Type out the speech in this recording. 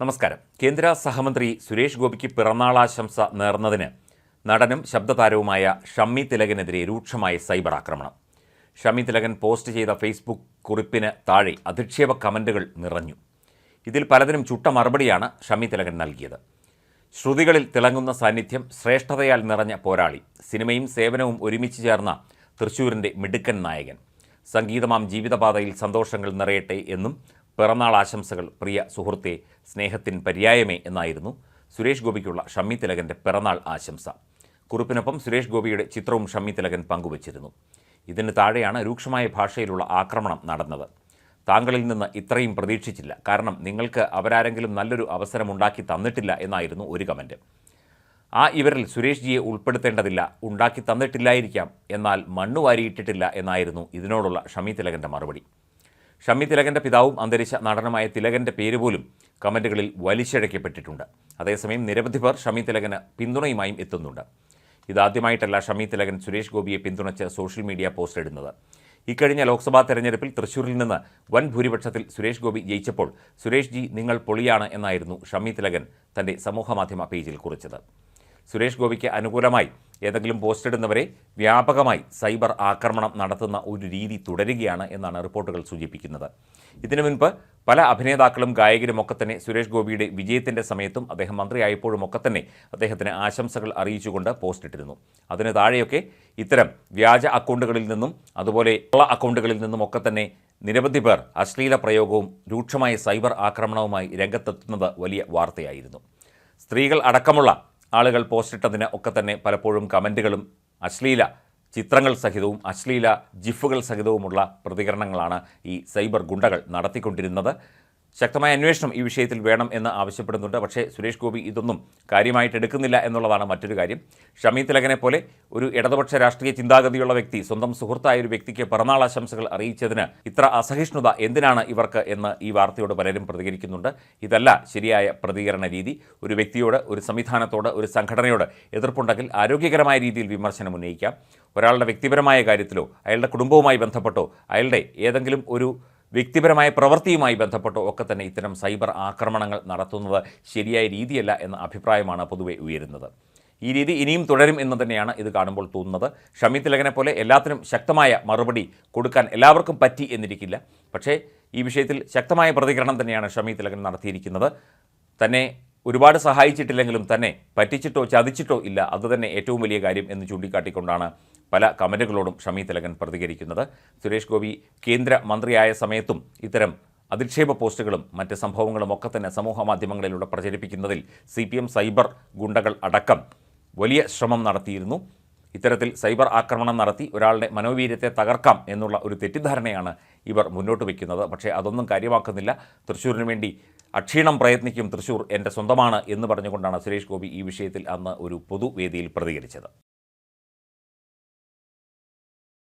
നമസ്കാരം. കേന്ദ്ര സഹമന്ത്രി സുരേഷ് ഗോപിക്ക് പിറന്നാളാശംസ നേർന്നതിന് നടനും ശബ്ദതാരവുമായ ഷമ്മി തിലകനെതിരെ രൂക്ഷമായ സൈബർ ആക്രമണം. ഷമ്മി തിലകൻ പോസ്റ്റ് ചെയ്ത ഫേസ്ബുക്ക് കുറിപ്പിന് താഴെ അധിക്ഷേപ കമന്റുകൾ നിറഞ്ഞു. ഇതിൽ പലതിനും ചുട്ട മറുപടിയാണ് ഷമ്മി തിലകൻ നൽകിയത്. ശ്രുതികളിൽ തിളങ്ങുന്ന സാന്നിധ്യം ശ്രേഷ്ഠതയാൽ നിറഞ്ഞ പോരാളി സിനിമയും സേവനവും ഒരുമിച്ച് ചേർന്ന തൃശൂരിന്റെ മിടുക്കൻ നായകൻ. സംഗീതമാം ജീവിതപാതയിൽ സന്തോഷങ്ങൾ നിറയട്ടെ എന്നും പിറന്നാൾ ആശംസകൾ പ്രിയ സുഹൃത്തെ സ്നേഹത്തിൻ പര്യായമേ എന്നായിരുന്നു സുരേഷ് ഗോപിക്കുള്ള ഷമ്മി തിലകന്റെ പിറന്നാൾ ആശംസ. കുറിപ്പിനൊപ്പം സുരേഷ് ഗോപിയുടെ ചിത്രവും ഷമ്മി തിലകൻ പങ്കുവച്ചിരുന്നു. ഇതിന് താഴെയാണ് രൂക്ഷമായ ഭാഷയിലുള്ള ആക്രമണം നടന്നത്. താങ്കളിൽ നിന്ന് ഇത്രയും പ്രതീക്ഷിച്ചില്ല. കാരണം നിങ്ങൾക്ക് അവരാരെങ്കിലും നല്ലൊരു അവസരമുണ്ടാക്കി തന്നിട്ടില്ല എന്നായിരുന്നു ഒരു കമന്റ് ആ ഇവരിൽ സുരേഷ് ജിയെ ഉൾപ്പെടുത്തേണ്ടതില്ല ഉണ്ടാക്കി തന്നിട്ടില്ലായിരിക്കാം എന്നാൽ മണ്ണ് വാരിയിട്ടിട്ടില്ല എന്നായിരുന്നു ഇതിനോടുള്ള ഷമി തിലകന്റെ മറുപടി. ഷമി തിലകന്റെ പിതാവും അന്തരിച്ച നടനുമായ തിലകന്റെ പേര് പോലും കമന്റുകളിൽ വലിച്ചിഴക്കപ്പെട്ടിട്ടുണ്ട്. അതേസമയം നിരവധി പേർ ഷമി തിലകന് പിന്തുണയുമായും എത്തുന്നുണ്ട്. ഇതാദ്യമായിട്ടല്ല ഷമി തിലകൻ സുരേഷ് ഗോപിയെ പിന്തുണച്ച് സോഷ്യൽ മീഡിയ പോസ്റ്റ് ഇടുന്നത്. ഇക്കഴിഞ്ഞ ലോക്സഭാ തെരഞ്ഞെടുപ്പിൽ തൃശൂരിൽ നിന്ന് വൻ ഭൂരിപക്ഷത്തിൽ സുരേഷ് ഗോപി ജയിച്ചപ്പോൾ സുരേഷ് ജി നിങ്ങൾ പൊളിയാണ് എന്നായിരുന്നു ഷമി തിലകൻ തന്റെ സമൂഹമാധ്യമ പേജിൽ കുറിച്ചത്. സുരേഷ് ഗോപിക്ക് അനുകൂലമായി ഏതെങ്കിലും പോസ്റ്റ് ഇടുന്നവരെ വ്യാപകമായി സൈബർ ആക്രമണം നടത്തുന്ന ഒരു രീതി തുടരുകയാണ് എന്നാണ് റിപ്പോർട്ടുകൾ സൂചിപ്പിക്കുന്നത്. ഇതിനു മുൻപ് പല അഭിനേതാക്കളും ഗായകരും ഒക്കെ തന്നെ സുരേഷ് ഗോപിയുടെ വിജയത്തിന്റെ സമയത്തും അദ്ദേഹം മന്ത്രിയായപ്പോഴും ഒക്കെ തന്നെ അദ്ദേഹത്തിന് ആശംസകൾ അറിയിച്ചുകൊണ്ട് പോസ്റ്റ് ഇട്ടിരുന്നു. അതിന് താഴെയൊക്കെ ഇത്തരം വ്യാജ അക്കൗണ്ടുകളിൽ നിന്നും അതുപോലെ ഉള്ള അക്കൗണ്ടുകളിൽ നിന്നും ഒക്കെ തന്നെ നിരവധി പേർ അശ്ലീല പ്രയോഗവും രൂക്ഷമായ സൈബർ ആക്രമണവുമായി രംഗത്തെത്തുന്നത് വലിയ വാർത്തയായിരുന്നു. സ്ത്രീകൾ അടക്കമുള്ള ആളുകൾ പോസ്റ്റിട്ടതിന് ഒക്കെ തന്നെ പലപ്പോഴും കമന്റുകളും അശ്ലീല ചിത്രങ്ങൾ സഹിതവും അശ്ലീല ജിഫുകൾ സഹിതവുമുള്ള പ്രതികരണങ്ങളാണ് ഈ സൈബർ ഗുണ്ടകൾ നടത്തിക്കൊണ്ടിരുന്നത്. ശക്തമായ അന്വേഷണം ഈ വിഷയത്തിൽ വേണം എന്ന് ആവശ്യപ്പെടുന്നുണ്ട്. പക്ഷേ സുരേഷ് ഗോപി ഇതൊന്നും കാര്യമായിട്ട് എടുക്കുന്നില്ല എന്നുള്ളതാണ് മറ്റൊരു കാര്യം. ഷമി തിലകനെ പോലെ ഒരു ഇടതുപക്ഷ രാഷ്ട്രീയ ചിന്താഗതിയുള്ള വ്യക്തി സ്വന്തം സുഹൃത്തായ ഒരു വ്യക്തിക്ക് പിറന്നാൾ ആശംസകൾ അറിയിച്ചതിന് ഇത്ര അസഹിഷ്ണുത എന്തിനാണ് ഇവർക്ക് എന്ന് ഈ വാർത്തയോട് പലരും പ്രതികരിക്കുന്നുണ്ട്. ഇതല്ല ശരിയായ പ്രതികരണ രീതി. ഒരു വ്യക്തിയോട് ഒരു സംവിധാനത്തോട് ഒരു സംഘടനയോട് എതിർപ്പുണ്ടെങ്കിൽ ആരോഗ്യകരമായ രീതിയിൽ വിമർശനം ഉന്നയിക്കാം. ഒരാളുടെ വ്യക്തിപരമായ കാര്യത്തിലോ അയാളുടെ കുടുംബവുമായി ബന്ധപ്പെട്ടോ അയാളുടെ ഏതെങ്കിലും ഒരു വ്യക്തിപരമായ പ്രവൃത്തിയുമായി ബന്ധപ്പെട്ടോ ഒക്കെ തന്നെ ഇത്തരം സൈബർ ആക്രമണങ്ങൾ നടത്തുന്നത് ശരിയായ രീതിയല്ല എന്ന അഭിപ്രായമാണ് പൊതുവെ ഉയരുന്നത്. ഈ രീതി ഇനിയും തുടരും എന്ന് തന്നെയാണ് ഇത് കാണുമ്പോൾ തോന്നുന്നത്. ഷമി തിലകനെ പോലെ എല്ലാത്തിനും ശക്തമായ മറുപടി കൊടുക്കാൻ എല്ലാവർക്കും പറ്റി എന്നിരിക്കില്ല. പക്ഷേ ഈ വിഷയത്തിൽ ശക്തമായ പ്രതികരണം തന്നെയാണ് ഷമി തിലകൻ നടത്തിയിരിക്കുന്നത്. തന്നെ ഒരുപാട് സഹായിച്ചിട്ടില്ലെങ്കിലും തന്നെ പറ്റിച്ചിട്ടോ ചതിച്ചിട്ടോ ഇല്ല. അതുതന്നെ ഏറ്റവും വലിയ കാര്യം എന്ന് ചൂണ്ടിക്കാട്ടിക്കൊണ്ടാണ് പല കമന്റുകളോടും ഷമി തിലകൻ പ്രതികരിക്കുന്നത്. സുരേഷ് ഗോപി കേന്ദ്ര മന്ത്രിയായ സമയത്തും ഇത്തരം അധിക്ഷേപ പോസ്റ്റുകളും മറ്റ് സംഭവങ്ങളും ഒക്കെ തന്നെ സമൂഹ മാധ്യമങ്ങളിലൂടെ പ്രചരിപ്പിക്കുന്നതിൽ സി പി എം സൈബർ ഗുണ്ടകൾ അടക്കം വലിയ ശ്രമം നടത്തിയിരുന്നു. ഇത്തരത്തിൽ സൈബർ ആക്രമണം നടത്തി ഒരാളുടെ മനോവീര്യത്തെ തകർക്കാം എന്നുള്ള ഒരു തെറ്റിദ്ധാരണയാണ് ഇവർ മുന്നോട്ട് വയ്ക്കുന്നത്. പക്ഷേ അതൊന്നും കാര്യമാക്കുന്നില്ല. തൃശ്ശൂരിന് വേണ്ടി അക്ഷീണം പ്രയത്നിക്കും തൃശ്ശൂർ എന്റെ സ്വന്തമാണ് എന്ന് പറഞ്ഞുകൊണ്ടാണ് സുരേഷ് ഗോപി ഈ വിഷയത്തിൽ അന്ന് ഒരു പൊതുവേദിയിൽ പ്രതികരിച്ചത്.